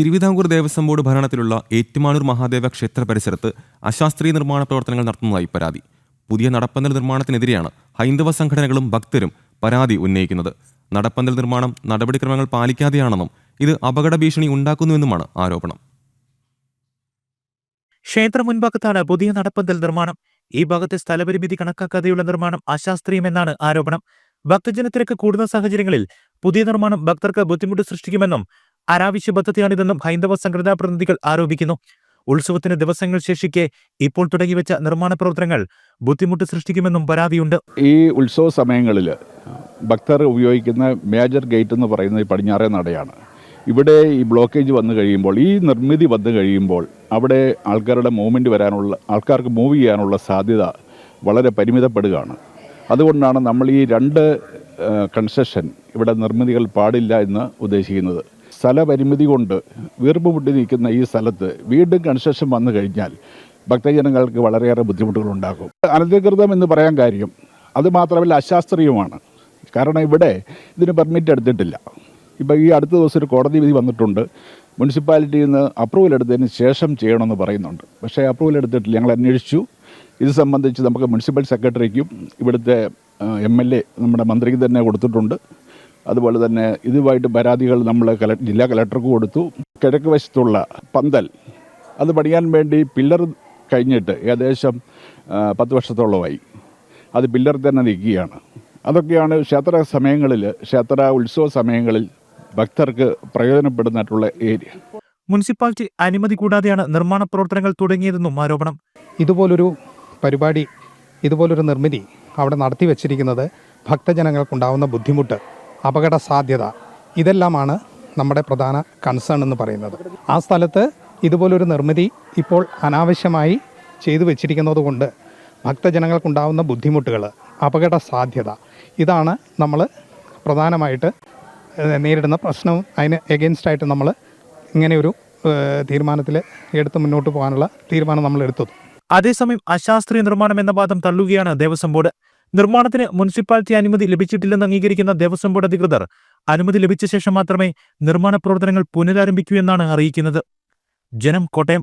Thiruvithamkoor Devaswom board ഭരണത്തിലുള്ള ഏറ്റുമാനൂർ മഹാദേവ ക്ഷേത്ര പരിസരത്ത് അശാസ്ത്രീയ നിർമ്മാണ പ്രവർത്തനങ്ങൾ നടത്തുന്നതായി പരാതി. പുതിയ നടപ്പന്തൽ നിർമ്മാണത്തിനെതിരെയാണ് ഹൈന്ദവ സംഘടനകളും ഭക്തരും പരാതി ഉന്നയിക്കുന്നത്. നടപ്പന്തൽ നിർമ്മാണം നടപടിക്രമങ്ങൾ പാലിക്കാതെയാണെന്നും ഇത് അപകട ഭീഷണി ഉണ്ടാക്കുന്നുവെന്നുമാണ് ആരോപണം. ക്ഷേത്ര മുൻഭാഗത്താണ് പുതിയ നടപ്പന്തൽ നിർമ്മാണം. ഈ ഭാഗത്തെ സ്ഥലപരിമിതി കണക്കാക്കാതെയുള്ള നിർമ്മാണം അശാസ്ത്രീയമെന്നാണ് ആരോപണം. ഭക്തജനത്തിരക്ക് കൂടുന്ന സാഹചര്യങ്ങളിൽ പുതിയ നിർമ്മാണം ഭക്തർക്ക് ബുദ്ധിമുട്ട് സൃഷ്ടിക്കുമെന്നും അനാവശ്യ പദ്ധതിയാണിതെന്നും ഹൈന്ദവ സംഘടനാ പ്രതിനിധികൾ ആരോപിക്കുന്നു. ഉത്സവത്തിന് ദിവസങ്ങൾ ശേഷിക്കെ ഇപ്പോൾ തുടങ്ങിവെച്ച നിർമ്മാണ പ്രവർത്തനങ്ങൾ ബുദ്ധിമുട്ട് സൃഷ്ടിക്കുമെന്നും പരാതിയുണ്ട്. ഈ ഉത്സവ സമയങ്ങളിൽ ഭക്തർ ഉപയോഗിക്കുന്ന മേജർ ഗേറ്റ് എന്ന് പറയുന്നത് പടിഞ്ഞാറേ നടയാണ്. ഇവിടെ ഈ ബ്ലോക്കേജ് വന്നു കഴിയുമ്പോൾ ഈ നിർമ്മിതി വന്നു കഴിയുമ്പോൾ അവിടെ ആൾക്കാരുടെ മൂവ്മെന്റ് വരാനുള്ള ആൾക്കാർക്ക് മൂവ് ചെയ്യാനുള്ള സാധ്യത വളരെ പരിമിതപ്പെടുകയാണ്. അതുകൊണ്ടാണ് നമ്മൾ ഈ രണ്ട് കൺസെഷൻ ഇവിടെ നിർമ്മിതികൾ പാടില്ല എന്ന് ഉദ്ദേശിക്കുന്നത്. സ്ഥലപരിമിതി കൊണ്ട് വീർപ്പ് മുട്ടി നിൽക്കുന്ന ഈ സ്ഥലത്ത് വീണ്ടും കൺസ്ട്രക്ഷൻ വന്നു കഴിഞ്ഞാൽ ഭക്തജനങ്ങൾക്ക് വളരെയേറെ ബുദ്ധിമുട്ടുകളുണ്ടാകും. അനധികൃതം എന്ന് പറയാൻ കാര്യം അത് മാത്രമല്ല അശാസ്ത്രീയമാണ് കാരണം ഇവിടെ ഇതിന് പെർമിറ്റ് എടുത്തിട്ടില്ല. ഇപ്പോൾ ഈ അടുത്ത ദിവസം ഒരു കോടതി വിധി വന്നിട്ടുണ്ട്. മുനിസിപ്പാലിറ്റിയിൽ നിന്ന് അപ്രൂവൽ എടുത്തതിന് ശേഷം ചെയ്യണമെന്ന് പറയുന്നുണ്ട്. പക്ഷേ അപ്രൂവൽ എടുത്തിട്ടില്ല. ഞങ്ങൾ അന്വേഷിച്ചു. ഇത് സംബന്ധിച്ച് നമുക്ക് മുനിസിപ്പൽ സെക്രട്ടറിക്കും ഇവിടുത്തെ എം എൽ എ നമ്മുടെ മന്ത്രിക്ക് തന്നെ കൊടുത്തിട്ടുണ്ട്. അതുപോലെ തന്നെ ഇതുമായിട്ട് പരാതികൾ നമ്മൾ കല ജില്ലാ കലക്ടർക്ക് കൊടുത്തു. കിഴക്ക് വശത്തുള്ള പന്തൽ. അത് പണിയാൻ വേണ്ടി പില്ലർ കഴിഞ്ഞിട്ട് ഏകദേശം പത്ത് വർഷത്തോളമായി. അത് പില്ലർ തന്നെ നിൽക്കുകയാണ് അതൊക്കെയാണ് ക്ഷേത്ര സമയങ്ങളിൽ ക്ഷേത്ര ഉത്സവ സമയങ്ങളിൽ ഭക്തർക്ക് പ്രയോജനപ്പെടുന്നിട്ടുള്ള ഏരിയ. മുനിസിപ്പാലിറ്റി അനുമതി കൂടാതെയാണ് നിർമ്മാണ പ്രവർത്തനങ്ങൾ തുടങ്ങിയതെന്നും ആരോപണം. ഇതുപോലൊരു പരിപാടി ഇതുപോലൊരു നിർമ്മിതി അവിടെ നടത്തി വച്ചിരിക്കുന്നത് ഭക്തജനങ്ങൾക്കുണ്ടാവുന്ന ബുദ്ധിമുട്ട്. അപകട സാധ്യത ഇതെല്ലാമാണ് നമ്മുടെ പ്രധാന കൺസേൺ എന്ന് പറയുന്നത്. ആ സ്ഥലത്ത് ഇതുപോലൊരു നിർമ്മിതി ഇപ്പോൾ അനാവശ്യമായി ചെയ്തു വെച്ചിരിക്കുന്നത് കൊണ്ട് ഭക്തജനങ്ങൾക്കുണ്ടാവുന്ന ബുദ്ധിമുട്ടുകൾ അപകട സാധ്യത ഇതാണ് നമ്മൾ പ്രധാനമായിട്ട് നേരിടുന്ന പ്രശ്നവും അതിന് എഗെയിൻസ്റ്റായിട്ട് നമ്മൾ ഇങ്ങനെയൊരു തീരുമാനത്തിൽ എടുത്ത് മുന്നോട്ട് പോകാനുള്ള തീരുമാനം നമ്മൾ എടുത്തത് അതേസമയം അശാസ്ത്രീയ നിർമ്മാണം എന്ന വാദം തള്ളുകയാണ് ദേവസ്വം ബോർഡ്. നിർമ്മാണത്തിന് മുനിസിപ്പാലിറ്റി അനുമതി ലഭിച്ചിട്ടില്ലെന്ന് അംഗീകരിക്കുന്ന ദേവസ്വം ബോർഡ് അധികൃതർ അനുമതി ലഭിച്ച ശേഷം മാത്രമേ നിർമ്മാണ പ്രവർത്തനങ്ങൾ പുനരാരംഭിക്കൂ എന്നാണ് അറിയിക്കുന്നത്. ജനം കോട്ടയം